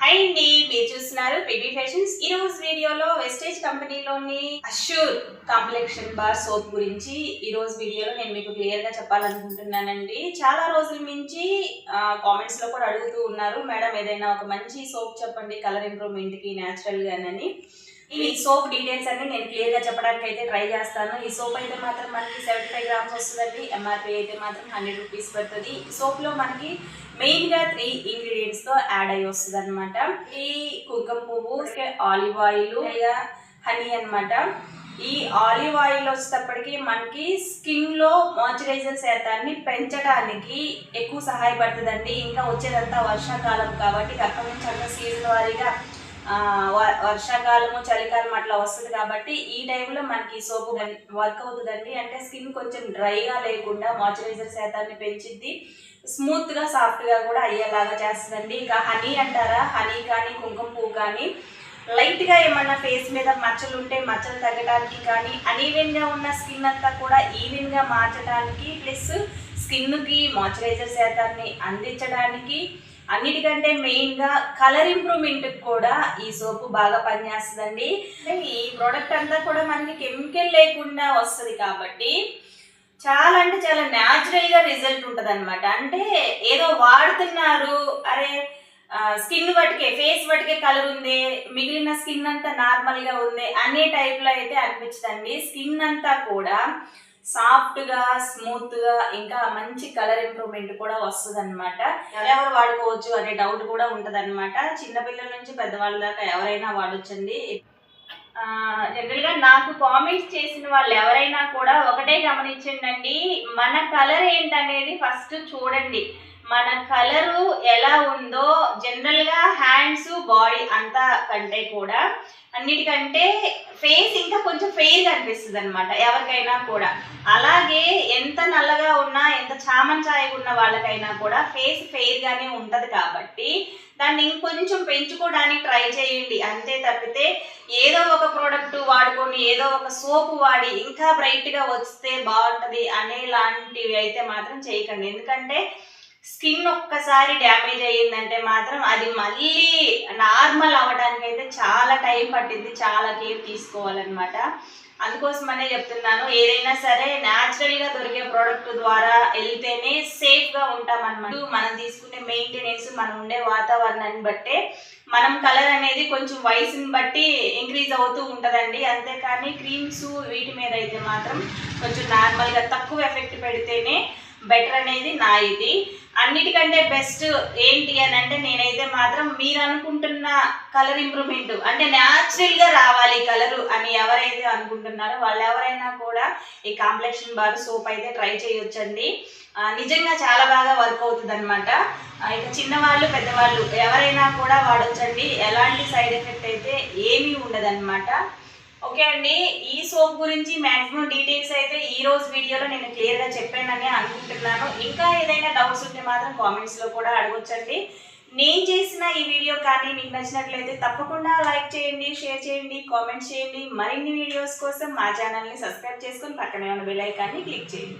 Hi అండి మీరు చూస్తున్నారు బేబీ ఫ్యాషన్స్ ఈ రోజు వీడియోలో వెస్టేజ్ కంపెనీలోని అష్యూర్ కాంప్లెక్షన్ బార్ సోప్ గురించి ఈ రోజు వీడియోలో నేను మీకు క్లియర్గా చెప్పాలనుకుంటున్నానండి. చాలా రోజుల నుంచి కామెంట్స్లో కూడా అడుగుతూ ఉన్నారు. మేడం ఏదైనా ఒక మంచి సోప్ చెప్పండి. కలర్ ఇంప్రూవ్మెంట్కి న్యాచురల్ గానని. ఈ సోప్ డీటెయిల్స్ అన్ని నేను క్లియర్గా చెప్పడానికి అయితే ట్రై చేస్తాను. ఈ సోప్ అయితే మాత్రం మనకి సెవెంటీ ఫైవ్ గ్రామ్స్ వస్తుందండి ఎంఆర్పి అయితే మాత్రం హండ్రెడ్ రూపీస్ పడుతుంది. ఈ సోప్లో మనకి మెయిన్గా త్రీ ఇంగ్రీడియంట్స్తో యాడ్ అయ్యి వస్తుంది అనమాట ఈ కుంకుమ పువ్వు ఆలివ్ ఆయిల్ హనీ అన్నమాట. ఈ ఆలివ్ ఆయిల్ వచ్చేటప్పటికి మనకి స్కిన్లో మాయిశ్చరైజర్ శాతాన్ని పెంచడానికి ఎక్కువ సహాయపడుతుందండి. ఇంకా వచ్చేదంతా వర్షాకాలం కాబట్టి అక్కడి నుంచి అంత సీజన్ వారీగా వర్షాకాలము చలికాలం అట్లా వస్తుంది కాబట్టి ఈ టైంలో మనకి సోపు వర్క్ అవుతుందండి. అంటే స్కిన్ కొంచెం డ్రైగా లేకుండా మాయిశ్చరైజర్ శాతాన్ని పెంచిద్ది. స్మూత్గా సాఫ్ట్గా కూడా అయ్యేలాగా చేస్తుందండి. ఇంకా హనీ అంటారా? హనీ కానీ కుంకుమ పువ్వు కానీ. లైట్గా ఏమన్నా ఫేస్ మీద మచ్చలు ఉంటే మచ్చలు తగ్గడానికి కానీ అనీవెన్గా ఉన్న స్కిన్ అంతా కూడా ఈవెన్గా మార్చడానికి ప్లస్ స్కిన్కి మాయిశ్చరైజర్ శాతాన్ని అందించడానికి అన్నిటికంటే మెయిన్గా కలర్ ఇంప్రూవ్మెంట్ కూడా ఈ సోపు బాగా పనిచేస్తుందండి. ఈ ప్రోడక్ట్ అంతా కూడా మనకి కెమికల్ లేకుండా వస్తుంది కాబట్టి చాలా అంటే చాలా న్యాచురల్గా రిజల్ట్ ఉంటుంది అనమాట అంటే ఏదో వాడుతున్నారు అరే స్కిన్ బట్టికే ఫేస్ బట్టికే కలర్ ఉంది మిగిలిన స్కిన్ అంతా నార్మల్గా ఉంది అనే టైప్లో అయితే అనిపించదండి. స్కిన్ అంతా కూడా సాఫ్ట్గా స్మూత్గా ఇంకా మంచి కలర్ ఇంప్రూవ్మెంట్ కూడా వస్తుంది అనమాట ఎవరెవరు వాడుకోవచ్చు అనే డౌట్ కూడా ఉంటది అనమాట చిన్నపిల్లల నుంచి పెద్దవాళ్ళ దాకా ఎవరైనా వాడొచ్చండి. జనరల్గా నాకు కామెంట్స్ చేసిన వాళ్ళు ఎవరైనా కూడా ఒకటే గమనించండి మన కలర్ ఏంటనేది ఫస్ట్ చూడండి. మన కలరు ఎలా ఉందో జనరల్గా హ్యాండ్స్ బాడీ అంతా కంటే కూడా అన్నిటికంటే ఫేస్ ఇంకా కొంచెం ఫెయిర్ అనిపిస్తుంది అనమాట ఎవరికైనా కూడా. అలాగే ఎంత నల్లగా ఉన్నా ఎంత చామన్ ఛాయగా ఉన్న వాళ్ళకైనా కూడా ఫేస్ ఫెయిర్గానే ఉంటుంది కాబట్టి దాన్ని ఇంకొంచెం పెంచుకోవడానికి ట్రై చేయండి. అంతే తప్పితే ఏదో ఒక ప్రోడక్ట్ వాడుకొని ఏదో ఒక సోపు వాడి ఇంకా బ్రైట్గా వస్తే బాగుంటుంది అనేలాంటివి అయితే మాత్రం చేయకండి. ఎందుకంటే స్కిన్ ఒక్కసారి డ్యామేజ్ అయ్యిందంటే మాత్రం అది మళ్ళీ నార్మల్ అవ్వడానికి అయితే చాలా టైం పట్టింది చాలా కేర్ తీసుకోవాలన్నమాట. అందుకోసమనే చెప్తున్నాను ఏదైనా సరే న్యాచురల్గా దొరికే ప్రోడక్ట్ ద్వారా వెళ్తేనే సేఫ్గా ఉంటామన్నమాట. మనం తీసుకునే మెయింటెనెన్స్ మనం ఉండే వాతావరణాన్ని బట్టే మనం కలర్ అనేది కొంచెం వయసుని బట్టి ఇంక్రీజ్ అవుతూ ఉంటుందండి. అంతేకాని క్రీమ్స్ వీటి మీద అయితే మాత్రం కొంచెం నార్మల్గా తక్కువ ఎఫెక్ట్ పెడితేనే బెటర్ అనేది నా ఇది అన్నిటికంటే బెస్ట్ ఏంటి అని అంటే నేనైతే మాత్రం మీరు అనుకుంటున్న కలర్ ఇంప్రూవ్మెంట్ అంటే న్యాచురల్గా రావాలి కలరు అని ఎవరైతే అనుకుంటున్నారో వాళ్ళు ఎవరైనా కూడా ఈ కాంప్లెక్షన్ బార్ సోప్ అయితే ట్రై చేయొచ్చండి. నిజంగా చాలా బాగా వర్క్ అవుతుంది అనమాట ఇక చిన్నవాళ్ళు పెద్దవాళ్ళు ఎవరైనా కూడా వాడొచ్చండి. ఎలాంటి సైడ్ ఎఫెక్ట్ అయితే ఏమీ ఉండదన్నమాట. ఓకే అండి ఈ సోప్ గురించి మాక్సిమం డీటెయిల్స్ అయితే ఈ రోజు వీడియోలో నేను క్లియర్గా చెప్పానని అనుకుంటున్నాను. ఇంకా ఏదైనా డౌట్స్ ఉంటే మాత్రం కామెంట్స్లో కూడా అడగొచ్చండి. నేను చేసిన ఈ వీడియో కానీ మీకు నచ్చినట్లయితే తప్పకుండా లైక్ చేయండి షేర్ చేయండి కామెంట్ చేయండి. మరిన్ని వీడియోస్ కోసం మా ఛానల్ని సబ్స్క్రైబ్ చేసుకొని పక్కనే ఉన్న బెల్ ఐకాన్ని క్లిక్ చేయండి.